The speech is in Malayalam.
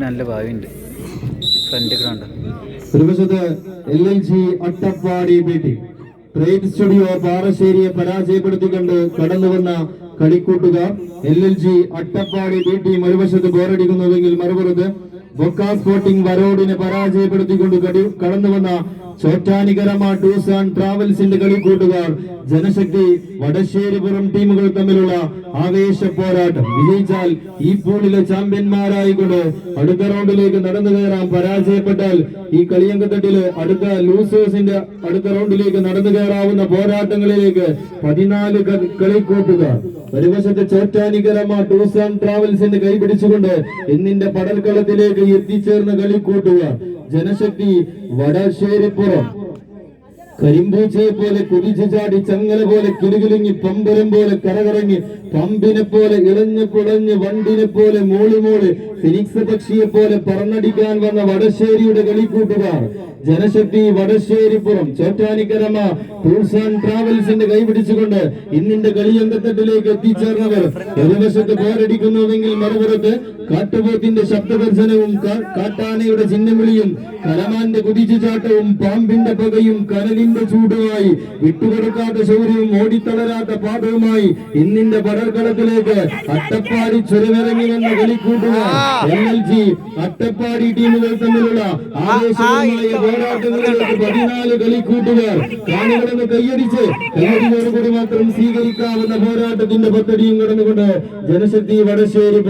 നല്ല ഭാവിയുണ്ട്. ഫ്രണ്ട് ഗ്രൗണ്ട് ഒരു വശത്ത് എൽ എൽ ജി അട്ടപ്പാടി ബീട്ടി ട്രേഡ് സ്റ്റുഡിയോ പാറശ്ശേരിയെ പരാജയപ്പെടുത്തിക്കൊണ്ട് കടന്നുവന്ന കളിക്കൂട്ടുകാർ എൽ എൽ ജി അട്ടപ്പാടി ബീട്ടി മറുവശത്ത് ബോറടിക്കുന്നുവെങ്കിൽ മറുപുറത്ത് ബൊക്ക സ്പോർട്ടിംഗ് വരോഡിനെ പരാജയപ്പെടുത്തിക്കൊണ്ട് കടി- കടന്നു വന്ന ചോറ്റാനികരമ ടൂർസ് ആൻഡ് ട്രാവൽസിന്റെ കളിക്കൂട്ടുകാർ ജനശക്തി വടശ്ശേരിപുറം ടീമുകൾ തമ്മിലുള്ള ആവേശ പോരാട്ടം. വിജയിച്ചാൽ ഈ പൂളിലെ ചാമ്പ്യന്മാരായിക്കൊണ്ട് അടുത്ത റൗണ്ടിലേക്ക് നടന്നു കയറാൻ പരാജയപ്പെട്ടാൽ ഈ കളിയങ്കത്തട്ടിൽ അടുത്ത ലൂസേഴ്സിന്റെ അടുത്ത റൗണ്ടിലേക്ക് നടന്നു കയറാവുന്ന പോരാട്ടങ്ങളിലേക്ക് പതിനാല് കളിക്കൂട്ടുകാർ. ഒരു വശത്ത് ചോറ്റാനികരമ ടൂർസ് ആൻഡ് ട്രാവൽസിന്റെ കൈപിടിച്ചുകൊണ്ട് ഇന്നിന്റെ പടൽക്കളത്തിലേക്ക് എത്തിച്ചേർന്ന കളിക്കൂട്ടുകാർ. ജനശക്തി വടശ്ശേരിപ്പുറം. കരിമ്പൂച്ചയെ പോലെ കുതിച്ചു ചാടി ചങ്ങല പോലെ കിലുകിലുങ്ങി പമ്പരം പോലെ കരകറങ്ങി പമ്പിനെ പോലെ ഇളഞ്ഞു പുളഞ്ഞ് വണ്ടിനെ പോലെ മൂളി മൂളി ഫിനിക്സ് പക്ഷിയെ പോലെ പറന്നടിക്കാൻ വന്ന വടശ്ശേരിയുടെ കളിക്കൂട്ടുകാർ. ജനശക്തി വടശ്ശേരിപ്പുറം. ചോറ്റാനിക്കരമ ടൂർസ് ആൻഡ് ട്രാവൽസിന്റെ കൈപിടിച്ചുകൊണ്ട് ഇന്നിന്റെ കളിയങ്കത്തട്ടിലേക്ക് എത്തിച്ചേർന്നവർ. എതിർവശത്ത് പോരടിക്കുന്നുവെങ്കിൽ മറുപുറത്ത് കാട്ടുപോത്തിന്റെ ശബ്ദദർശനവും കാട്ടാനയുടെ ചിഹ്നവിളിയും കലമാന്റെ കുതിച്ചുചാട്ടവും പാമ്പിന്റെ പകയും കനലിന്റെ ചൂടുമായി വിട്ടുകൊടുക്കാത്ത ശൗര്യവും ഓടിത്തളരാത്ത പാദവുമായി ഇന്നിന്റെ പടർക്കളത്തിലേക്ക് അട്ടപ്പാടി ചുരമിറങ്ങി വന്ന കളിക്കൂട്ടുകാർ. എൽ അട്ടപ്പാടി ടീമുകൾ തമ്മിലുള്ള ആവേശകരമായ പോരാട്ടങ്ങളിലേക്ക് പതിനാല് കളിക്കൂട്ടുകാർ കാണികളെന്ന് കൈയടിച്ച് കൈയടിയോടുകൂടി മാത്രം സ്വീകരിക്കാവുന്ന പോരാട്ടത്തിന്റെ പദ്ധതിയും കടന്നുകൊണ്ട് ജനശക്തി വടശ്ശേരി